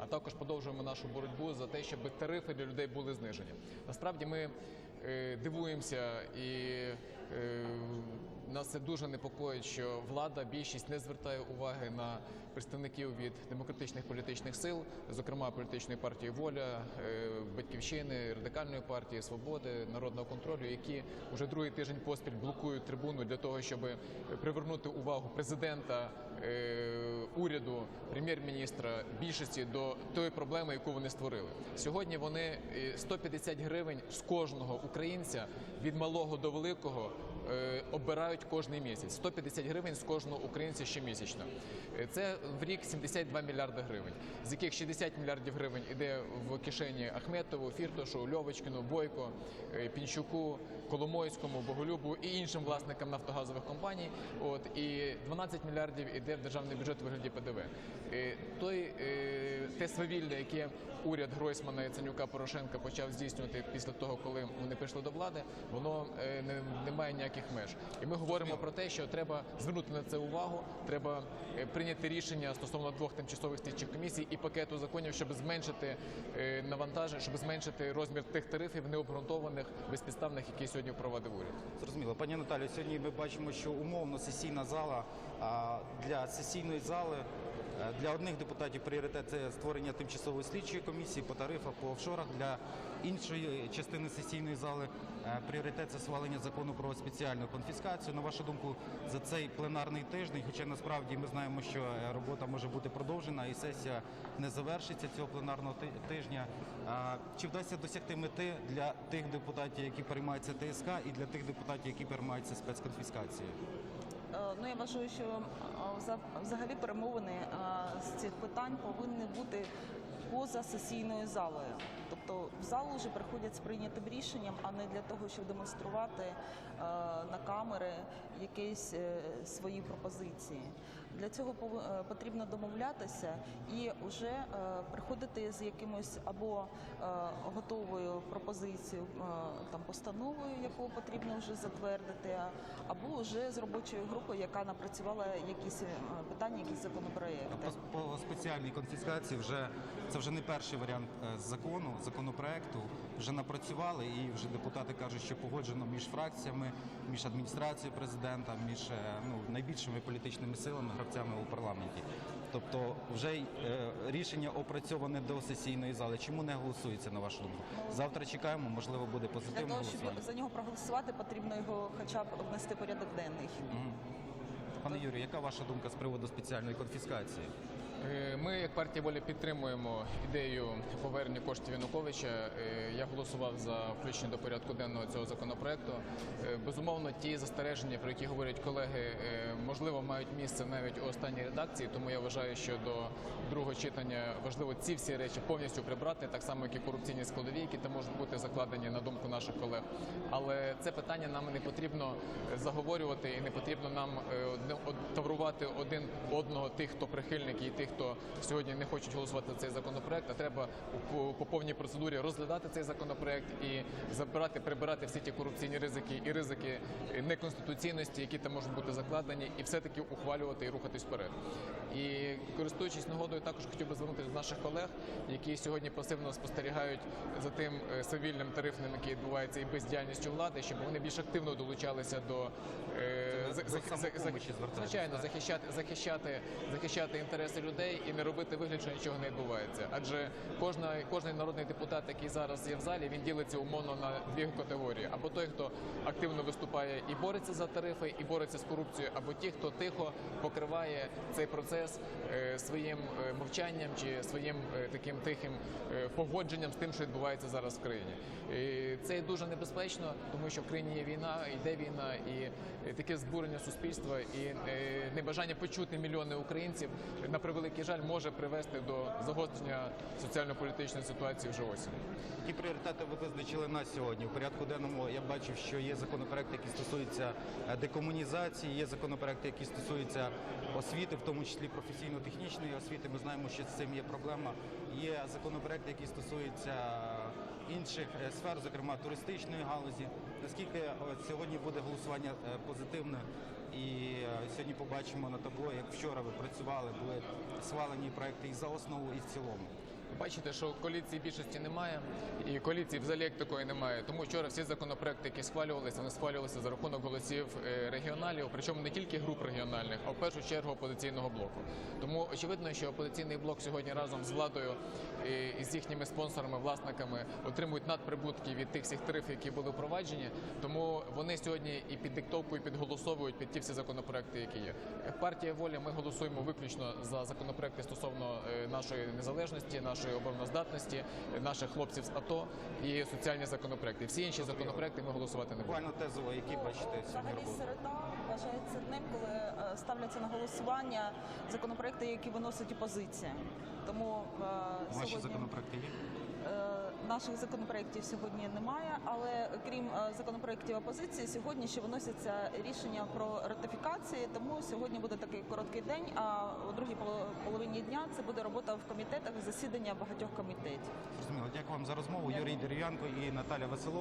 а також подовжуємо нашу боротьбу за те, щоб тарифи для людей були знижені. Насправді ми е, дивуємося і е, нас це дуже непокоїть, що влада більшість не звертає уваги на представників від демократичних політичних сил, зокрема політичної партії Воля, е, батьківщини, радикальної партії Свободи, народного контролю, які вже другий тиждень поспіль блокують трибуну для того, щоб привернути увагу президента, е, уряду, прем'єр-міністра більшості до тої проблеми, яку вони створили. Сьогодні вони е, 150 гривень з кожного українця від малого до великого е, обирають кожний місяць. 150 гривень з кожного українця щомісячно. Е, Це в рік 72 мільярди гривень, з яких 60 мільярдів гривень іде в кишені Ахметову, Фіртошу, Льовочкіну, Бойко, е, Пінчуку, Коломойському, Боголюбу і іншим власникам нафтогазових компаній. От і 12 мільярдів іде в державний бюджет у вигляді ПДВ. Е, Той е, те свавілля, яке уряд Гройсмана, Яценюка, Порошенка почав здійснювати після того, коли вони прийшли до влади, воно е, не, не має ніяких меж. І ми говоримо про те, що треба звернути на це увагу. Треба е, прийняти рішення стосовно двох тимчасових слідчих комісій і пакету законів, щоб зменшити е, навантаження, щоб зменшити розмір тих тарифів необґрунтованих, безпідставних, які сьогодні впровадив уряд. Зрозуміло, пані Наталю, сьогодні ми бачимо, що умовно сесійна зала для сесійної зали для одних депутатів пріоритет це створення тимчасової слідчої комісії по тарифах, по офшорах. Для іншої частини сесійної зали е, пріоритет це свалення закону про спеціальну конфіскацію. На вашу думку, за цей пленарний тиждень, хоча насправді ми знаємо, що е, робота може бути продовжена і сесія не завершиться цього пленарного тижня. Чи вдасться досягти мети для тих депутатів, які переймаються ТСК, і для тих депутатів, які переймаються спецконфіскацією? Е, Ну я вважаю, що е, вза- взагалі перемовини е, з цих питань повинні бути поза сесійною залою. Тобто в залу вже приходять з прийнятим рішенням, а не для того, щоб демонструвати е, на камери якісь е, свої пропозиції. Для цього е, потрібно домовлятися і вже приходити з якимось або готовою пропозицією, там постановою, яку потрібно вже затвердити, або вже з робочою групою, яка напрацювала якісь питання, якісь законопроекти. Спеціальній конфіскації вже це вже не перший варіант е, закону, законопроекту. Вже напрацювали, і вже депутати кажуть, що погоджено між фракціями, між адміністрацією президента, між е, ну, найбільшими політичними силами, гравцями у парламенті. Тобто, вже е, рішення опрацьоване до сесійної зали. Чому не голосується на вашу думку? Завтра чекаємо, можливо, буде Для позитивне того, щоб за нього проголосувати, потрібно його хоча б внести порядок денний. Пане Юрію, яка ваша думка з приводу спеціальної конфіскації? Е, Ми, як партія воля, підтримуємо ідею повернення коштів Януковича. Е, Я голосував за включення до порядку денного цього законопроекту. Е, Безумовно, ті застереження, про які говорять колеги, можливо, мають місце навіть у останній редакції. Тому я вважаю, що до другого читання важливо ці всі речі повністю прибрати, так само як і корупційні складові, які там можуть бути закладені на думку наших колег. Але це питання нам не потрібно заговорювати і не потрібно нам таврувати один одного тих, хто прихильник і тих, хто сьогодні не хочуть голосувати за цей законопроект. А треба по, по повній процедурі розглядати цей законопроект і забирати, прибирати всі ті корупційні ризики і ризики е, неконституційності, які там можуть бути закладені, і все-таки ухвалювати і рухатись вперед. І користуючись нагодою, також хотів би звернутися до наших колег, які сьогодні пасивно спостерігають за тим е, свавільним тарифним, який відбувається, і бездіяльністю влади, щоб вони більш активно долучалися до е, за- за- за- за- звичайно захищати, захищати, захищати інтереси людей і не робити вигляд, що нічого не відбувається. Адже кожна, кожен народний депутат, який зараз є в залі, він ділиться умовно на дві категорії: або той, хто активно виступає і бореться за тарифи, і бореться з корупцією, або ті, хто тихо покриває цей процес е, своїм е, мовчанням чи своїм е, таким тихим погодженням з тим, що відбувається зараз в країні. І це дуже небезпечно, тому що в країні є війна, йде війна, і таке збурення суспільства і небажання почути мільйони українців на превеликий жаль може привести до загострення соціально-політичної ситуації вже осінь. Які пріоритети ви визначили на сьогодні? У порядку денному я бачив, що є законопроекти, які стосуються е, декомунізації, є законопроекти, які стосуються освіти, в тому числі професійно-технічної освіти. Ми знаємо, що з цим є проблема. Є законопроекти, які стосуються інших е, сфер, зокрема туристичної галузі. Наскільки е, сьогодні буде голосування е, позитивне? І е, сьогодні побачимо на табло, як вчора ви працювали, були свалені проекти і за основу, і в цілому. Бачите, що коаліції більшості немає, і коаліції взагалі як такої немає. Тому вчора всі законопроекти, які схвалювалися, вони схвалювалися за рахунок голосів е, регіоналів, причому не тільки груп регіональних, а в першу чергу опозиційного блоку. Тому очевидно, що опозиційний блок сьогодні разом з владою е, і з їхніми спонсорами, власниками отримують надприбутки від тих всіх тарифів, які були впроваджені. Тому вони сьогодні і під диктовку, підголосовують під ті всі законопроекти, які є. Партія воля. Ми голосуємо виключно за законопроекти стосовно е, нашої незалежності, нашої обороноздатності, е, наших хлопців з АТО і соціальні законопроекти. Всі інші законопроекти ми голосувати не будемо. Буквально тезово, які бачите сьогодні роботи? Вважається днем, коли е, ставляться на голосування законопроекти, які виносить опозиція. Тому е, Ваші сьогодні законопроекти є? е, наших законопроєктів сьогодні немає, але крім законопроєктів опозиції, сьогодні ще виносяться рішення про ратифікації. Тому сьогодні буде такий короткий день. А у другій половині дня це буде робота в комітетах, засідання багатьох комітетів. Зрозуміло. Дякую вам за розмову. Юрій Дерев'янко і Наталя Веселова.